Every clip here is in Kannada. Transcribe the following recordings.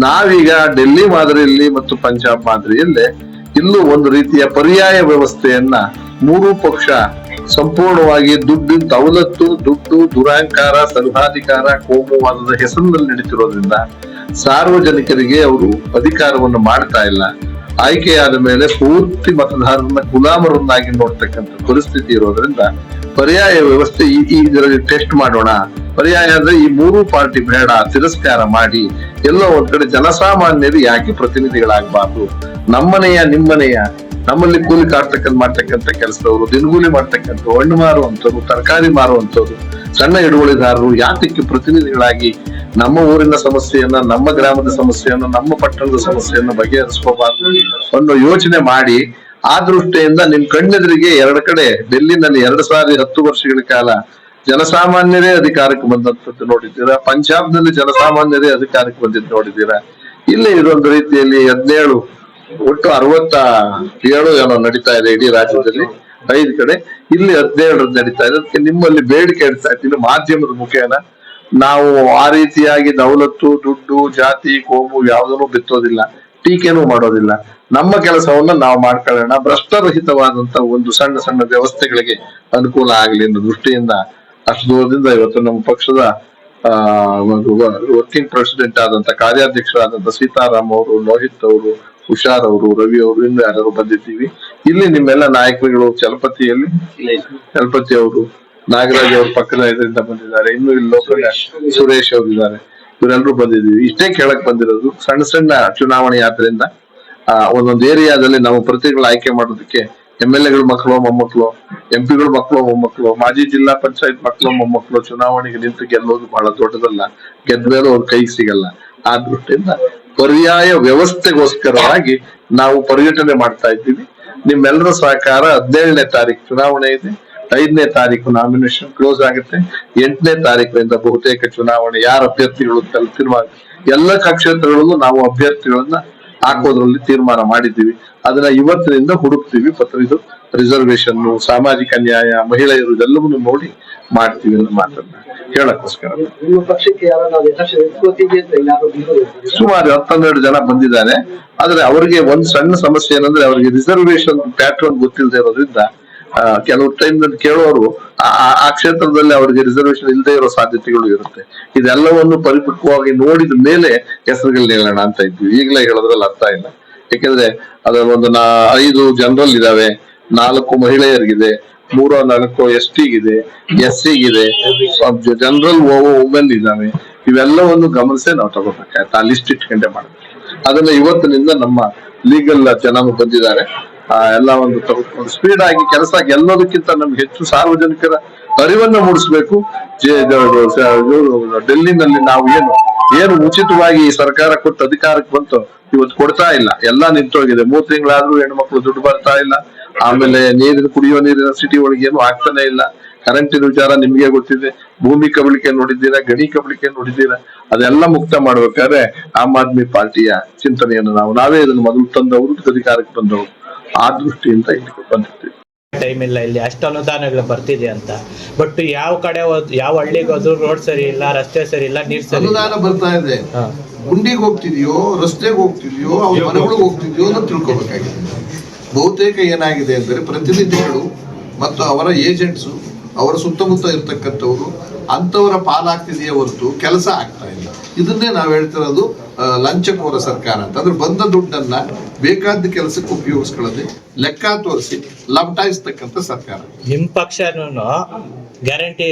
ನಾವೀಗ ಡೆಲ್ಲಿ ಮಾದರಿಯಲ್ಲಿ ಮತ್ತು ಪಂಜಾಬ್ ಮಾದರಿಯಲ್ಲಿ ಇಲ್ಲೂ ಒಂದು ರೀತಿಯ ಪರ್ಯಾಯ ವ್ಯವಸ್ಥೆಯನ್ನ ಮೂರು ಪಕ್ಷ ಸಂಪೂರ್ಣವಾಗಿ ದುಡ್ಡು, ದೌಲತ್ತು, ದುಡ್ಡು ದುರಾಂಕಾರ ಸರ್ವಾಧಿಕಾರ ಕೋಮುವಾದದ ಹೆಸರಿನಲ್ಲಿ ನಡೀತಿರೋದ್ರಿಂದ ಸಾರ್ವಜನಿಕರಿಗೆ ಅವರು ಅಧಿಕಾರವನ್ನು ಮಾಡ್ತಾ ಇಲ್ಲ. ಆಯ್ಕೆಯಾದ ಮೇಲೆ ಪೂರ್ತಿ ಮತದಾರರನ್ನ ಗುಲಾಮರನ್ನಾಗಿ ನೋಡ್ತಕ್ಕಂಥ ಪರಿಸ್ಥಿತಿ ಇರೋದ್ರಿಂದ ಪರ್ಯಾಯ ವ್ಯವಸ್ಥೆ ಈ ಇದರಲ್ಲಿ ಟೆಸ್ಟ್ ಮಾಡೋಣ. ಪರ್ಯಾಯ ಅಂದ್ರೆ ಈ ಮೂರು ಪಾರ್ಟಿ ಬೇಡ, ತಿರಸ್ಕಾರ ಮಾಡಿ, ಎಲ್ಲ ಒಂದ್ ಜನಸಾಮಾನ್ಯರು ಯಾಕೆ ಪ್ರತಿನಿಧಿಗಳಾಗಬಾರ್ದು? ನಮ್ಮನೆಯ, ನಿಮ್ಮನೆಯ, ನಮ್ಮಲ್ಲಿ ಕೂಲಿ ಕಾಡ್ತಕ್ಕಂಥ, ಮಾಡ್ತಕ್ಕಂಥ ಕೆಲಸದವರು, ದಿನಗೂಲಿ ಮಾಡ್ತಕ್ಕಂಥ, ಹಣ್ಣು ಮಾರುವಂಥವ್ರು, ತರಕಾರಿ ಮಾರುವಂಥವ್ರು, ಸಣ್ಣ ಹಿಡುವಳಿದಾರರು ಯಾತಕ್ಕೆ ಪ್ರತಿನಿಧಿಗಳಾಗಿ ನಮ್ಮ ಊರಿನ ಸಮಸ್ಯೆಯನ್ನ, ನಮ್ಮ ಗ್ರಾಮದ ಸಮಸ್ಯೆಯನ್ನ, ನಮ್ಮ ಪಟ್ಟಣದ ಸಮಸ್ಯೆಯನ್ನ ಬಗೆಹರಿಸ್ಕೋಬಾರ್ದು ಅನ್ನೋ ಯೋಚನೆ ಮಾಡಿ, ಆ ದೃಷ್ಟಿಯಿಂದ ನಿಮ್ ಕಣ್ಣೆದುರಿಗೆ ಎರಡು ಕಡೆ, ಡೆಲ್ಲಿನಲ್ಲಿ ಎರಡು ಸಾವಿರದ ಹತ್ತು ವರ್ಷಗಳ ಕಾಲ ಜನಸಾಮಾನ್ಯರೇ ಅಧಿಕಾರಕ್ಕೆ ಬಂದಂತದ್ದು ನೋಡಿದ್ದೀರಾ? ಪಂಜಾಬ್ನಲ್ಲಿ ಜನಸಾಮಾನ್ಯರೇ ಅಧಿಕಾರಕ್ಕೆ ಬಂದಿದ್ದು ನೋಡಿದ್ದೀರಾ? ಇಲ್ಲಿ ಇದೊಂದು ರೀತಿಯಲ್ಲಿ ಹದಿನೇಳು, ಒಟ್ಟು ಅರವತ್ತ ಏಳು ಏನೋ ನಡೀತಾ ಇದೆ ಇಡೀ ರಾಜ್ಯದಲ್ಲಿ, ಐದು ಕಡೆ. ಇಲ್ಲಿ ಹದಿನೇಳು ನಡೀತಾ ಇದೆ. ಅದಕ್ಕೆ ನಿಮ್ಮಲ್ಲಿ ಬೇಡಿಕೆ ಇಡ್ತಾ ಇದ್ದೀನಿ, ಮಾಧ್ಯಮದ ಮುಖೇನ. ನಾವು ಆ ರೀತಿಯಾಗಿ ದೌಲತ್ತು, ದುಡ್ಡು, ಜಾತಿ, ಕೋಮು ಯಾವುದನ್ನು ಬಿತ್ತೋದಿಲ್ಲ, ಟೀಕೆನೂ ಮಾಡೋದಿಲ್ಲ. ನಮ್ಮ ಕೆಲಸವನ್ನ ನಾವು ಮಾಡ್ಕೊಳ್ಳೋಣ. ಭ್ರಷ್ಟರಹಿತವಾದಂತ ಒಂದು ಸಣ್ಣ ಸಣ್ಣ ವ್ಯವಸ್ಥೆಗಳಿಗೆ ಅನುಕೂಲ ಆಗಲಿ ಅನ್ನೋ ದೃಷ್ಟಿಯಿಂದ ಅಷ್ಟು ದೂರದಿಂದ ಇವತ್ತು ನಮ್ಮ ಪಕ್ಷದ ವರ್ಕಿಂಗ್ ಪ್ರೆಸಿಡೆಂಟ್ ಆದಂತ ಕಾರ್ಯಾಧ್ಯಕ್ಷರಾದಂತ ಸೀತಾರಾಮ್ ಅವರು, ಲೋಹಿತ್ ಅವರು, ಹುಷಾರ್ ಅವರು, ರವಿ ಅವರು, ಇನ್ನು ಯಾರು ಬಂದಿದ್ದೀವಿ. ಇಲ್ಲಿ ನಿಮ್ಮೆಲ್ಲ ನಾಯಕರುಗಳು ಚಲಪತಿಯಲ್ಲಿ, ಚಲಪತಿ ಅವರು, ನಾಗರಾಜ್ ಅವ್ರ ಪಕ್ಕದ ಇದರಿಂದ ಬಂದಿದ್ದಾರೆ. ಇನ್ನು ಇಲ್ಲಿ ಲೋಕಲ್ ಸುರೇಶ್ ಅವರು ಇದ್ದಾರೆ. ಇವರೆಲ್ಲರೂ ಬಂದಿದ್ದೀವಿ. ಇಷ್ಟೇ ಕೇಳಕ್ ಬಂದಿರೋದು, ಸಣ್ಣ ಸಣ್ಣ ಚುನಾವಣೆ ಆದ್ರಿಂದ, ಆ, ಒಂದೊಂದು ಏರಿಯಾದಲ್ಲಿ ನಾವು ಪ್ರತಿಗಳು ಆಯ್ಕೆ ಮಾಡೋದಕ್ಕೆ ಎಂ ಎಲ್ ಎಗಳ ಮಕ್ಕಳು, ಮೊಮ್ಮಕ್ಕಳು ಎಂ ಪಿಗಳ ಮಕ್ಕಳು, ಮೊಮ್ಮಕ್ಕಳು, ಮಾಜಿ ಜಿಲ್ಲಾ ಪಂಚಾಯತ್ ಮಕ್ಕಳು, ಮೊಮ್ಮಕ್ಕಳು, ಚುನಾವಣೆಗೆ ನಿಂತು ಗೆಲ್ಲೋದು ಬಹಳ ದೊಡ್ಡದಲ್ಲ. ಗೆದ್ದ ಮೇಲೆ ಅವ್ರ ಕೈ ಸಿಗಲ್ಲ. ಆ ದೃಷ್ಟಿಯಿಂದ ಪರ್ಯಾಯ ವ್ಯವಸ್ಥೆಗೋಸ್ಕರವಾಗಿ ನಾವು ಪರ್ಯಟನೆ ಮಾಡ್ತಾ ಇದ್ದೀವಿ. ನಿಮ್ಮೆಲ್ಲರ ಸಹಕಾರ ಹದಿನೇಳನೇ ತಾರೀಕು ಚುನಾವಣೆ ಇದೆ. ಐದನೇ ತಾರೀಕು ನಾಮಿನೇಷನ್ ಕ್ಲೋಸ್ ಆಗುತ್ತೆ. ಎಂಟನೇ ತಾರೀಕಿನಿಂದ ಬಹುತೇಕ ಚುನಾವಣೆ ಯಾರ ಅಭ್ಯರ್ಥಿಗಳು ತಲುಪಿರುವ ಎಲ್ಲ ಕ್ಷೇತ್ರಗಳಲ್ಲೂ ನಾವು ಅಭ್ಯರ್ಥಿಗಳನ್ನ ಹಾಕೋದ್ರಲ್ಲಿ ತೀರ್ಮಾನ ಮಾಡಿದ್ದೀವಿ. ಅದನ್ನ ಇವತ್ತಿನಿಂದ ಹುಡುಕ್ತೀವಿ. ಪತ್ರ ಇದು ರಿಸರ್ವೇಶನ್ ಸಾಮಾಜಿಕ ನ್ಯಾಯ ಮಹಿಳೆಯರು ಇದೆಲ್ಲವನ್ನು ನೋಡಿ ಮಾಡ್ತೀವಿ ಅನ್ನೋ ಮಾತನ್ನ ಹೇಳಕ್ಕೋಸ್ಕರ. ಸುಮಾರು ಹತ್ತನ್ನೆರಡು ಜನ ಬಂದಿದ್ದಾರೆ. ಆದ್ರೆ ಅವರಿಗೆ ಒಂದ್ ಸಣ್ಣ ಸಮಸ್ಯೆ ಏನಂದ್ರೆ ಅವರಿಗೆ ರಿಸರ್ವೇಶನ್ ಪ್ಯಾಟರ್ನ್ ಗೊತ್ತಿಲ್ಲದೆ ಇರೋದ್ರಿಂದ ಕೆಲವು ಟೈಮ್ ಕೇಳೋರು ಆ- ಕ್ಷೇತ್ರದಲ್ಲಿ ಅವರಿಗೆ ರಿಸರ್ವೇಶನ್ ಇಲ್ಲದೆ ಇರೋ ಸಾಧ್ಯತೆಗಳು ಇರುತ್ತೆ. ಇದೆಲ್ಲವನ್ನು ಪರಿಪಕ್ವವಾಗಿ ನೋಡಿದ ಮೇಲೆ ಹೆಸರುಗಳು ಹೇಳೋಣ ಅಂತ ಇದ್ವಿ. ಈಗಲೇ ಹೇಳೋದ್ರಲ್ಲಿ ಅರ್ಥ ಇಲ್ಲ. ಯಾಕೆಂದ್ರೆ ಅದರ ಒಂದು ನಾ, ಐದು ಜನರಲ್ ಇದಾವೆ ನಾಲ್ಕು ಮಹಿಳೆಯರಿಗಿದೆ, ಮೂರೋ, ನಾಲ್ಕು ಎಸ್ ಟಿಗಿದೆ ಎಸ್ ಸಿಗಿದೆ ಜನರಲ್ ವುಮೆನ್ ಇದಾವೆ ಇವೆಲ್ಲವನ್ನು ಗಮನಿಸೇ ನಾವು ತಗೋಬೇಕಾಯ್ತು. ಆ ಲಿಸ್ಟ್ ಇಟ್ಕೊಂಡೆ ಮಾಡ್ಬೇಕು. ಅದನ್ನ ಇವತ್ತಿನಿಂದ ನಮ್ಮ ಲೀಗಲ್ ಜನ ಬಂದಿದ್ದಾರೆ. ಎಲ್ಲ ಒಂದು ಸ್ಪೀಡ್ ಆಗಿ ಕೆಲಸ ಎಲ್ಲದಕ್ಕಿಂತ ನಮ್ಗೆ ಹೆಚ್ಚು ಸಾರ್ವಜನಿಕರ ಅರಿವನ್ನು ಮೂಡಿಸ್ಬೇಕು. ಡೆಲ್ಲಿನಲ್ಲಿ ನಾವು ಏನು ಏನು ಉಚಿತವಾಗಿ ಈ ಸರ್ಕಾರ ಕೊಟ್ಟು ಅಧಿಕಾರಕ್ಕೆ ಬಂತು, ಇವತ್ತು ಕೊಡ್ತಾ ಇಲ್ಲ. ಎಲ್ಲ ನಿಂತೋಗಿದೆ. ಮೂರ್ ತಿಂಗಳಾದ್ರೂ ಹೆಣ್ಮಕ್ಳು ದುಡ್ಡು ಬರ್ತಾ ಇಲ್ಲ. ಆಮೇಲೆ ನೀರಿನ ಕುಡಿಯುವ ನೀರಿನ ಸಿಟಿ ಒಳಗೆ ಏನು ಆಗ್ತಾನೆ ಇಲ್ಲ. ಕರೆಂಟಿನ ವಿಚಾರ ನಿಮ್ಗೆ ಗೊತ್ತಿದೆ. ಭೂಮಿ ಕಬಳಿಕೆ ನೋಡಿದ್ದೀರಾ, ಗಣಿ ಕಬಳಿಕೆ ನೋಡಿದ್ದೀರಾ? ಅದೆಲ್ಲ ಮುಕ್ತ ಮಾಡ್ಬೇಕಾದ್ರೆ ಆಮ್ ಆದ್ಮಿ ಪಾರ್ಟಿಯ ಚಿಂತನೆಯನ್ನು ನಾವು, ನಾವೇ ಇದನ್ನು ಮೊದಲು ತಂದವರು ಅಧಿಕಾರಕ್ಕೆ ಬಂದವರು. ಆ ದೃಷ್ಟಿಯಿಂದ ಇಲ್ಲಿಗೆ ಬಂದಿರ್ತೀವಿ ಟೈಮ್ ಇಲ್ಲ ಇಲ್ಲಿ ಅಷ್ಟು ಅನುದಾನಗಳು ಬರ್ತಿದೆ ಅಂತ. ಬಟ್ ಯಾವ ಕಡೆ ಯಾವ ಹಳ್ಳಿಗೆ ಹೋದ್ರು ರೋಡ್ ಸರಿ ಇಲ್ಲ ರಸ್ತೆ ಸರಿ ಇಲ್ಲ ನೀರ್ ಸರಿ ಇಲ್ಲ. ಅನುದಾನ ಬರ್ತಾ ಇದೆ. ಹಾ. ಗುಂಡಿಗೆ ಹೋಗ್ತಿದ್ಯೋ ರಸ್ತೆಗೆ ಹೋಗ್ತಿದ್ಯೋ ಅವ್ರ ಮನೆಗಳು ಹೋಗ್ತಿದ್ಯೋ ಅಂತ ತಿಳ್ಕೊಬೇಕಾಗಿದೆ. ಬಹುತೇಕ ಏನಾಗಿದೆ ಅಂದ್ರೆ ಪ್ರತಿನಿಧಿಗಳು ಮತ್ತು ಅವರ ಏಜೆಂಟ್ಸು ಅವರ ಸುತ್ತಮುತ್ತ ಇರ್ತಕ್ಕಂಥವ್ರು ಅಂಥವರ ಪಾಲಾಗ್ತಿದೆಯೇ ಹೊರತು ಕೆಲಸ ಆಗ್ತಾ ಇಲ್ಲ. ಇದನ್ನೇ ನಾವು ಹೇಳ್ತಿರೋದು ಲಂಚಕೋರ ಸರ್ಕಾರ ಅಂತ. ಅಂದ್ರೆ ಬಂದ ದುಡ್ಡನ್ನ ಬೇಕಾದ ಕೆಲಸಕ್ಕೆ ಉಪಯೋಗಿಸ್ಕೊಳ್ಳದೆ ಲೆಕ್ಕ ತೋರಿಸಿ ಲಪಟಾಯಿಸ್ತಕ್ಕಂಥ ಸರ್ಕಾರ. ನಿಮ್ ಪಕ್ಷನೂ ಗ್ಯಾರಂಟಿ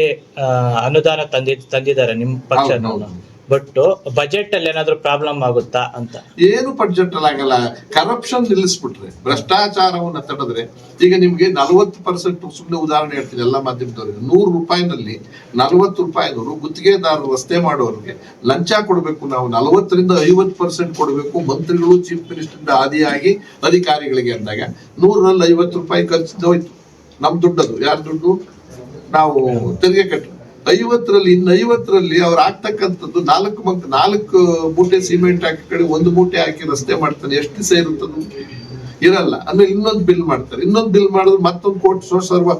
ಅನುದಾನ ತಂದಿ ತಂದಿದ್ದಾರೆ ನಿಮ್ ಪಕ್ಷನೂ. ಹೌದು, ಬಟ್ ಬಜೆಟ್ ಅಲ್ಲಿ ಏನಾದ್ರು ಪ್ರಾಬ್ಲಮ್ ಆಗುತ್ತಾ ಅಂತ? ಏನು ಬಡ್ಜೆಟ್ ಆಗಲ್ಲ. ಕರಪ್ಷನ್ ನಿಲ್ಲಿಸ್ಬಿಟ್ರೆ, ಭ್ರಷ್ಟಾಚಾರವನ್ನ ತಡೆದ್ರೆ, ಈಗ ನಿಮ್ಗೆ ನಲವತ್ತು ಪರ್ಸೆಂಟ್ ಸುಮ್ಮನೆ ಉದಾಹರಣೆ ಹೇಳ್ತೀನಿ ಎಲ್ಲ ಮಾಧ್ಯಮದವರಿಗೆ. ನೂರು ರೂಪಾಯಿನಲ್ಲಿ ನಲವತ್ತು ರೂಪಾಯಿನವರು ಗುತ್ತಿಗೆದಾರರು ರಸ್ತೆ ಮಾಡೋರಿಗೆ ಲಂಚ ಕೊಡಬೇಕು. ನಾವು ನಲವತ್ತರಿಂದ ಐವತ್ತು ಪರ್ಸೆಂಟ್ ಕೊಡಬೇಕು. ಮಂತ್ರಿಗಳು ಚೀಫ್ ಮಿನಿಸ್ಟರ್ ಆದಿಯಾಗಿ ಅಧಿಕಾರಿಗಳಿಗೆ ಅಂದಾಗ ನೂರರಲ್ಲಿ ಐವತ್ತು ರೂಪಾಯಿ ಖರ್ಚು ಹೋಯ್ತು. ನಮ್ಮ ದುಡ್ಡದು. ಯಾರ ದುಡ್ಡು? ನಾವು ತೆರಿಗೆ ಕಟ್ಟು. ಐವತ್ತರಲ್ಲಿ, ಇನ್ನು ಐವತ್ತರಲ್ಲಿ ಅವ್ರು ಆಗ್ತಕ್ಕಂಥದ್ದು ನಾಲ್ಕು ಮಕ್ ನಾಲ್ಕು ಮೂಟೆ ಸಿಮೆಂಟ್ ಹಾಕಿ ಕಡೆ ಒಂದು ಮೂಟೆ ಹಾಕಿ ರಸ್ತೆ ಮಾಡ್ತಾನೆ. ಎಷ್ಟು ದಿವಸ ಇರುತ್ತದು? ಇರಲ್ಲ. ಅಂದ್ರೆ ಇನ್ನೊಂದು ಬಿಲ್ ಮಾಡ್ತಾರೆ. ಇನ್ನೊಂದು ಬಿಲ್ ಮಾಡಿದ್ರೆ ಮತ್ತೊಂದು ಕೋಟಿ ಸರ್ವ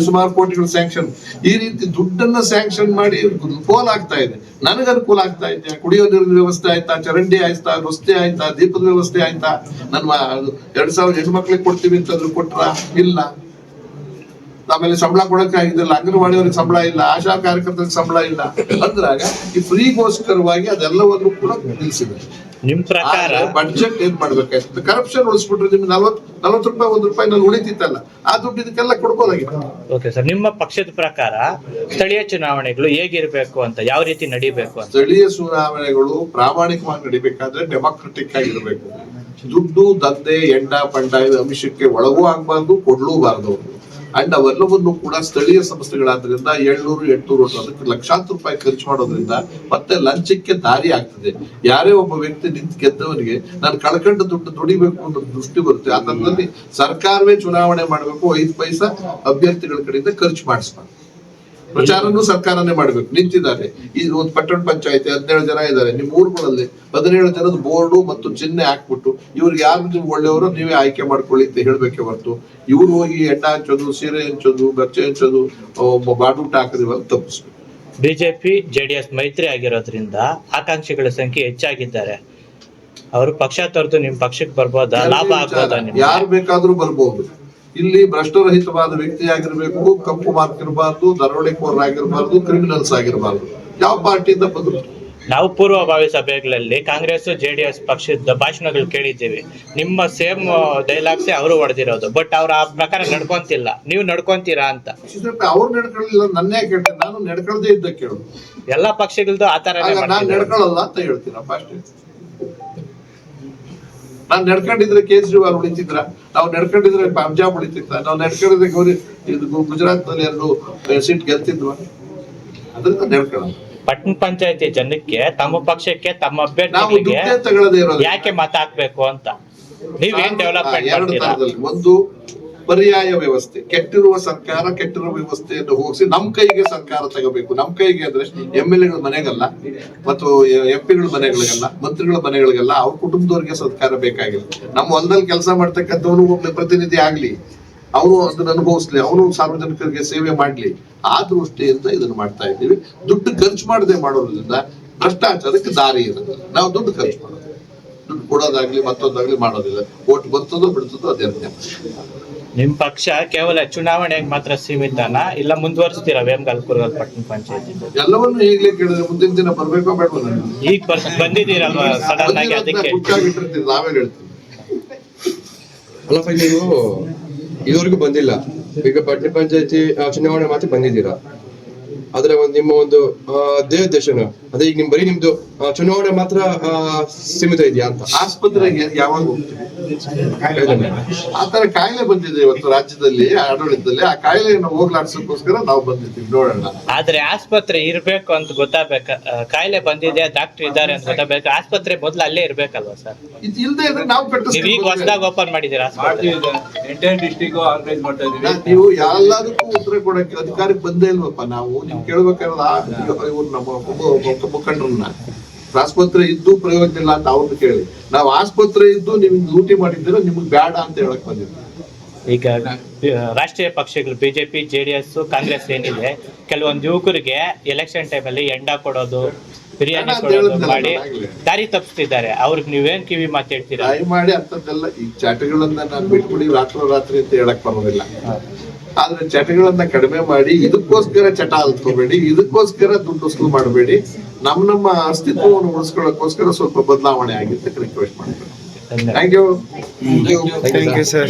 ಸುಮಾರು ಕೋಟಿಗಳು ಸ್ಯಾಂಕ್ಷನ್ ಈ ರೀತಿ ದುಡ್ಡನ್ನ ಸ್ಯಾಂಕ್ಷನ್ ಮಾಡಿ ಫೋಲ್ ಆಗ್ತಾ ಇದೆ. ನನಗೆ ಅನುಕೂಲ ಆಗ್ತಾ ಇದೆ. ಕುಡಿಯೋ ನೀರಿನ ವ್ಯವಸ್ಥೆ ಆಯ್ತಾ? ಚರಂಡಿ ಆಯ್ತಾ? ರಸ್ತೆ ಆಯ್ತಾ? ದೀಪದ ವ್ಯವಸ್ಥೆ ಆಯ್ತಾ? ನನ್ನ ಎರಡ್ ಸಾವಿರ ಹೆಣ್ಮಕ್ಳಿಗೆ ಕೊಡ್ತೀವಿ ಅಂತಂದ್ರು ಕೊಟ್ರ? ಇಲ್ಲ. ಆಮೇಲೆ ಸಂಬಳ ಕೊಡಕ್ಕೆ ಆಗಿದ್ದಿಲ್ಲ ಅಂಗನವಾಡಿಯವ್ರಿಗೆ ಸಂಬಳ ಇಲ್ಲ ಆಶಾ ಕಾರ್ಯಕರ್ತರಿಗೆ ಸಂಬಳ ಇಲ್ಲ ಅಂದ್ರಾಗ ಈ ಫ್ರೀಗೋಸ್ಕರವಾಗಿ ಅದೆಲ್ಲವನ್ನು ಕೂಡ ನಿಲ್ಲಿಸಿದೆ ನಿಮ್ ಪ್ರಕಾರ? ಬಡ್ಜೆಟ್ ಏನ್ ಮಾಡ್ಬೇಕಾಯ್ತು ಕರಪ್ಷನ್ ಉಳಿಸ್ಬಿಟ್ರೆ ನಿಮ್ಗೆ ನಲ್ವತ್ ನಲ್ವತ್ತು ರೂಪಾಯಿ ಒಂದ್ ರೂಪಾಯಿ ನಲ್ಲಿ ಉಳಿತಿತ್ತಲ್ಲ ಆ ದುಡ್ಡು ಇದಕ್ಕೆಲ್ಲ ಕೊಡ್ಬೋದಾಗಿತ್ತು. ಓಕೆ ಸರ್ ನಿಮ್ಮ ಪಕ್ಷದ ಪ್ರಕಾರ ಸ್ಥಳೀಯ ಚುನಾವಣೆಗಳು ಹೇಗಿರಬೇಕು ಅಂತ ಯಾವ ರೀತಿ ನಡಿಬೇಕು ಅಂತ? ಸ್ಥಳೀಯ ಚುನಾವಣೆಗಳು ಪ್ರಾಮಾಣಿಕವಾಗಿ ನಡಿಬೇಕಾದ್ರೆ ಡೆಮಾಕ್ರೆಟಿಕ್ ಆಗಿರ್ಬೇಕು. ದುಡ್ಡು ದಂಧೆ ಎಂಡ ಪಂಡ ಇದು ಅಂಶಕ್ಕೆ ಒಳಗೂ ಆಗ್ಬಾರ್ದು ಕೊಡ್ಲೂಬಾರ್ದು ಅಂಡ್ ಅವೆಲ್ಲವನ್ನು ಕೂಡ ಸ್ಥಳೀಯ ಸಂಸ್ಥೆಗಳಾದ್ರಿಂದ ಏಳ್ನೂರು, ಎಂಟುನೂರು ಅದಕ್ಕೆ ಲಕ್ಷಾಂತರ ರೂಪಾಯಿ ಖರ್ಚು ಮಾಡೋದ್ರಿಂದ ಮತ್ತೆ ಲಂಚಕ್ಕೆ ದಾರಿ ಆಗ್ತದೆ. ಯಾರೇ ಒಬ್ಬ ವ್ಯಕ್ತಿ ನಿಂತು ಗೆದ್ದವನಿಗೆ, ನಾನು ಕಳ್ಕೊಂಡು ದುಡ್ಡು ದುಡಿಬೇಕು ಅನ್ನೋ ದೃಷ್ಟಿ ಬರುತ್ತೆ. ಆ ತರದಲ್ಲಿ ಸರ್ಕಾರವೇ ಚುನಾವಣೆ ಮಾಡಬೇಕು, ಐದು ಪೈಸಾ ಅಭ್ಯರ್ಥಿಗಳ ಕಡೆಯಿಂದ ಖರ್ಚು ಮಾಡಿಸ್ಬಾರ್ದು. ಪ್ರಚಾರನೂ ಸರ್ಕಾರನೇ ಮಾಡ್ಬೇಕು. ನಿಂತಿದ್ದಾರೆ. ಈ ಒಂದು ಪಟ್ಟಣ ಪಂಚಾಯತಿ ಹದಿನೇಳು ಜನ ಇದ್ದಾರೆ. ನಿಮ್ಮ ಊರುಗಳಲ್ಲಿ ಹದಿನೇಳು ಜನದ ಬೋರ್ಡು ಮತ್ತು ಚಿಹ್ನೆ ಹಾಕ್ಬಿಟ್ಟು ಇವ್ರಿಗೆ ಯಾರು ನೀವು ಒಳ್ಳೆಯವರು ನೀವೇ ಆಯ್ಕೆ ಮಾಡ್ಕೊಳ್ಳಿ ಅಂತ ಹೇಳ್ಬೇಕೆ ಹೊರತು. ಇವ್ರು ಹೋಗಿ ಎಣ್ಣ ಹಂಚೋದು ಸೀರೆ ಹಂಚೋದು ಬೆಚ್ಚೆ ಹಂಚೋದು ಬಾಡೂಟ ಹಾಕೋದು ಇವೆಲ್ಲ ತಪ್ಪಿಸ್ಬೇಕು. ಬಿಜೆಪಿ ಜೆಡಿಎಸ್ ಮೈತ್ರಿ ಆಗಿರೋದ್ರಿಂದ ಆಕಾಂಕ್ಷಿಗಳ ಸಂಖ್ಯೆ ಹೆಚ್ಚಾಗಿದ್ದಾರೆ. ಅವರು ಪಕ್ಷ ತೊರೆದು ನಿಮ್ ಪಕ್ಷಕ್ಕೆ ಬರ್ಬೋದಾ? ಲಾಭ ಆಗ್ಬೋದಾ ಯಾರು ಬೇಕಾದ್ರೂ ಬರ್ಬೋದು. ಇಲ್ಲಿ ಭ್ರಷ್ಟರಹಿತವಾದ ವ್ಯಕ್ತಿ ಆಗಿರ್ಬೇಕು ಕಪ್ಪು ಮಾರ್ಕ್ ಇರಬಾರ್ದು ದರೋಡೆಕೋರರಾಗಿರ್ಬಾರ್ದು ಕ್ರಿಮಿನಲ್ಸ್ ಆಗಿರಬಾರ್ದು. ಯಾವ ಪಾರ್ಟಿಯಿಂದ ಬಂದ್ರು ನಾವು ಪೂರ್ವಭಾವಿ ಸಭೆಗಳಲ್ಲಿ ಕಾಂಗ್ರೆಸ್ ಜೆಡಿಎಸ್ ಪಕ್ಷದ ಭಾಷಣಗಳು ಕೇಳಿದ್ದೀವಿ. ನಿಮ್ಮ ಸೇಮ್ ಡೈಲಾಗ್ಸ್ ಅವರು ಹೊಡೆದಿರೋದು. ಬಟ್ ಅವ್ರ ಆ ಪ್ರಕಾರ ನಡ್ಕೊಂತಿಲ್ಲ. ನೀವು ನಡ್ಕೊಂತೀರಾ ಅಂತ. ಅವ್ರು ನಡ್ಕೊಳ್ಳಿಲ್ಲ ನನ್ನೇ ಕೇಳಿ ನಾನು ನಡ್ಕೊಳ್ದೇ ಇದ್ದ ಕೇಳು ಎಲ್ಲಾ ಪಕ್ಷಗಳದ್ದು ಆ ತರನೇ ನಾನು ನಾನ್ ನಡ್ಕೊಳ್ಳಲ್ಲ ಅಂತ ಹೇಳ್ತೀನಪ್ಪ ಅಷ್ಟೇ. ನಾನ್ ನಡ್ಕೊಂಡಿದ್ರೆ ಕೇಜ್ರಿವಾಲ್ ಉಳಿತಿದ್ರ ನಾವು ನಡ್ಕೊಂಡಿದ್ರೆ ಪಂಜಾಬ್ ಉಳಿತಿದ್ರ ನಾವು ನಡ್ಕೊಂಡಿದ್ರೆ ಗೌರಿ ಗುಜರಾತ್ನಲ್ಲಿ ಎರಡು ಸೀಟ್ ಗೆಲ್ತಿದ್ವ? ಅದರಿಂದ ನಡ್ಕೊಳ ಪಟ್ಟಣ ಪಂಚಾಯತಿ ಜನಕ್ಕೆ ತಮ್ಮ ಪಕ್ಷಕ್ಕೆ ತಮ್ಮ ಅಭ್ಯರ್ಥಿಗಳಿಗೆ ಯಾಕೆ ಮತ ಹಾಕ್ಬೇಕು ಅಂತ ನೀವೇನ್ ಡೆವಲಪ್ಮೆಂಟ್ ಒಂದು ಪರ್ಯಾಯ ವ್ಯವಸ್ಥೆ, ಕೆಟ್ಟಿರುವ ಸರ್ಕಾರ ಕೆಟ್ಟಿರುವ ವ್ಯವಸ್ಥೆಯನ್ನು ಹೋಗಿಸಿ ನಮ್ ಕೈಗೆ ಸರ್ಕಾರ ತಗೋಬೇಕು. ನಮ್ ಕೈಗೆ ಅಂದ್ರೆ ಎಂ ಎಲ್ ಎಗಳ ಮನೆಗಲ್ಲ, ಮತ್ತು ಎಂ ಪಿಗಳ ಮನೆಗಳಿಗೆಲ್ಲ, ಮಂತ್ರಿಗಳ ಮನೆಗಳಿಗೆಲ್ಲ, ಅವ್ರ ಕುಟುಂಬದವ್ರಿಗೆ ಸರ್ಕಾರ ಬೇಕಾಗಿಲ್ಲ. ನಮ್ಮ ಹೊಲದಲ್ಲಿ ಕೆಲಸ ಮಾಡ್ತಕ್ಕಂಥವ್ರು ಒಬ್ಬ ಪ್ರತಿನಿಧಿ ಆಗ್ಲಿ ಅವನು ಅದನ್ನ ಅನುಭವಿಸ್ಲಿ ಅವನು ಸಾರ್ವಜನಿಕರಿಗೆ ಸೇವೆ ಮಾಡ್ಲಿ, ಆ ದೃಷ್ಟಿಯಿಂದ ಇದನ್ನ ಮಾಡ್ತಾ ಇದ್ದೀವಿ. ದುಡ್ಡು ಖರ್ಚು ಮಾಡದೆ ಮಾಡೋದ್ರಿಂದ ಭ್ರಷ್ಟಾಚಾರಕ್ಕೆ ದಾರಿ ಇರೋದಿಲ್ಲ. ನಾವು ದುಡ್ಡು ಖರ್ಚು ಮಾಡೋದು ದುಡ್ಡು ಕೊಡೋದಾಗ್ಲಿ ಮತ್ತೊಂದಾಗ್ಲಿ ಮಾಡೋದಿಲ್ಲ. ಓಟ್ ಬರ್ತದೋ ಬಿಡ್ತದೋ ಅದೇ ನಿಮ್ ಪಕ್ಷ ಕೇವಲ ಚುನಾವಣೆಗೆ ಮಾತ್ರ ಸೀಮಿತನಾ? ಇಲ್ಲ ಮುಂದುವರಿಸ್ತೀರಾ ವೇಮಗಲ್ ಕುರ್ಗಲ್ ಪಟ್ಟಣ ಪಂಚಾಯತಿ ಎಲ್ಲವನ್ನು ಈಗಲೇ ಕೇಳಿದ್ರೆ ಮುಂದಿನ ದಿನ ಬರ್ಬೇಕೋ ನನಗೆ? ಈಗ ಬರ್ ಬಂದಿದ್ದೀರಲ್ವಾ ಸಡನ್ ಆಗಿ ಅದಕ್ಕೆ? ನಾವೇ ಹೇಳ್ತೀವಿ. ಅಲ್ಲಪ್ಪ ನೀವು ಇದುವರೆಗೂ ಬಂದಿಲ್ಲ. ಈಗ ಪಟ್ಟಣ ಪಂಚಾಯತಿ ಚುನಾವಣೆ ಮಾತ್ರ ಬಂದಿದ್ದೀರಾ? ಆದ್ರೆ ಒಂದು ನಿಮ್ಮ ಒಂದು ದೇಹ ದೇವದೇಶನ ಅದೇ ಈಗ ನಿಮ್ ಬರೀ ನಿಮ್ದು ಚುನಾವಣೆ ಮಾತ್ರ ಸೀಮಿತ ಇದೆಯಾ ಅಂತ? ಆಸ್ಪತ್ರೆಗೆ ಯಾವಾಗ ಹೋಗ್ತೀವಿ. ಆ ತರ ಕಾಯಿಲೆ ಬಂದಿದೆ ಇವತ್ತು ರಾಜ್ಯದಲ್ಲಿ ಆಡಳಿತದಲ್ಲಿ. ಆ ಕಾಯಿಲೆಯನ್ನು ಹೋಗ್ಲಾಡ್ಸೋಕೋಸ್ಕರ ನಾವು ಬಂದಿದ್ದೀವಿ ನೋಡೋಣ. ಆದ್ರೆ ಆಸ್ಪತ್ರೆ ಇರ್ಬೇಕು ಅಂತ ಗೊತ್ತಾಗ್ಬೇಕ. ಕಾಯಿಲೆ ಬಂದಿದೆ ಡಾಕ್ಟರ್ ಇದ್ದಾರೆ ಅಂತ ಗೊತ್ತಾಗ್ಬೇಕು. ಆಸ್ಪತ್ರೆ ಮೊದ್ಲು ಅಲ್ಲೇ ಇರ್ಬೇಕಲ್ವಾ ಸರ್? ಇದು ಇಲ್ದೇ ಇದ್ರೆ ನಾವು ನೀವ್ ಈಗ ಹೊಸದಾಗ ಓಪನ್ ಮಾಡಿದೀರಾ ಆಸ್ಪತ್ರೆ? ಎಂಟೈರ್ ಡಿಸ್ಟಿಕ್ ಆರ್ಗನೈಸ್ ಮಾಡ್ತಾ ಇದೀವಿ ನೀವು ಎಲ್ಲದಕ್ಕೂ ಉತ್ತರ ಕೊಡಕ್ಕೆ ಅಧಿಕಾರಕ್ಕೆ ಬಂದೇ ಇಲ್ವಪ್ಪ ನಾವು. ನೀವು ಕೇಳ್ಬೇಕಲ್ಲ ಇವ್ರು ನಮ್ಮ ಒಬ್ಬ ಮುಖಂಡರನ್ನ ಆಸ್ಪತ್ರೆ ಇದ್ದು ಪ್ರಯೋಜನ ಇಲ್ಲ ಅಂತ ಅವ್ರನ್ನ ಕೇಳಿ. ನಾವು ಆಸ್ಪತ್ರೆ ಇದ್ದು ನಿಮ್ಗೆ ಲೂಟಿ ಮಾಡಿದ್ದೀರ ನಿಮ್ಗೆ ಬೇಡ ಅಂತ ಹೇಳಕ್ ಬಂದಿದ್ವಿ. ಈಗ ರಾಷ್ಟ್ರೀಯ ಪಕ್ಷಗಳು ಬಿಜೆಪಿ ಜೆಡಿಎಸ್ ಕಾಂಗ್ರೆಸ್ ಏನಿದೆ ಕೆಲವೊಂದು ಯುವಕರಿಗೆ ಎಲೆಕ್ಷನ್ ಟೈಮಲ್ಲಿ ಎಂಡ ಕೊಡೋದು ಬಿರಿಯಾನಿ ಕೊಡೋದು ಮಾಡಿ. ದಾರಿ ತಪ್ಪಿಸ್ತಿದ್ದಾರೆ ಅವ್ರಿಗೆ ನೀವೇನ್ ಕಿವಿ ಮಾತಾಡ್ತೀರಾ ದಯಮಾಡಿ ಅಂತದ್ದೆಲ್ಲ ಈ ಚಾಟಗಳನ್ನ ನಾನು ಬಿಟ್ಬಿಡಿ ರಾತ್ರಿ ಅಂತ ಹೇಳಕ್ ಬರೋದಿಲ್ಲ. ಆದ್ರೆ ಚಟಗಳನ್ನ ಕಡಿಮೆ ಮಾಡಿ ಇದಕ್ಕೋಸ್ಕರ ಚಟ ಅಲ್ತ್ಕೋಬೇಡಿ ಇದಕ್ಕೋಸ್ಕರ ದುಡ್ಡು ವಸೂಲು ಮಾಡಬೇಡಿ. ನಮ್ಮ ನಮ್ಮ ಅಸ್ತಿತ್ವವನ್ನು ಉಳಿಸ್ಕೊಳ್ಳೋಕೋಸ್ಕರ ಸ್ವಲ್ಪ ಬದಲಾವಣೆ ಆಗಿದ್ದಕ್ಕೆ ರಿಕ್ವೆಸ್ಟ್ ಮಾಡ್ತೀನಿ. Thank you thank you sir.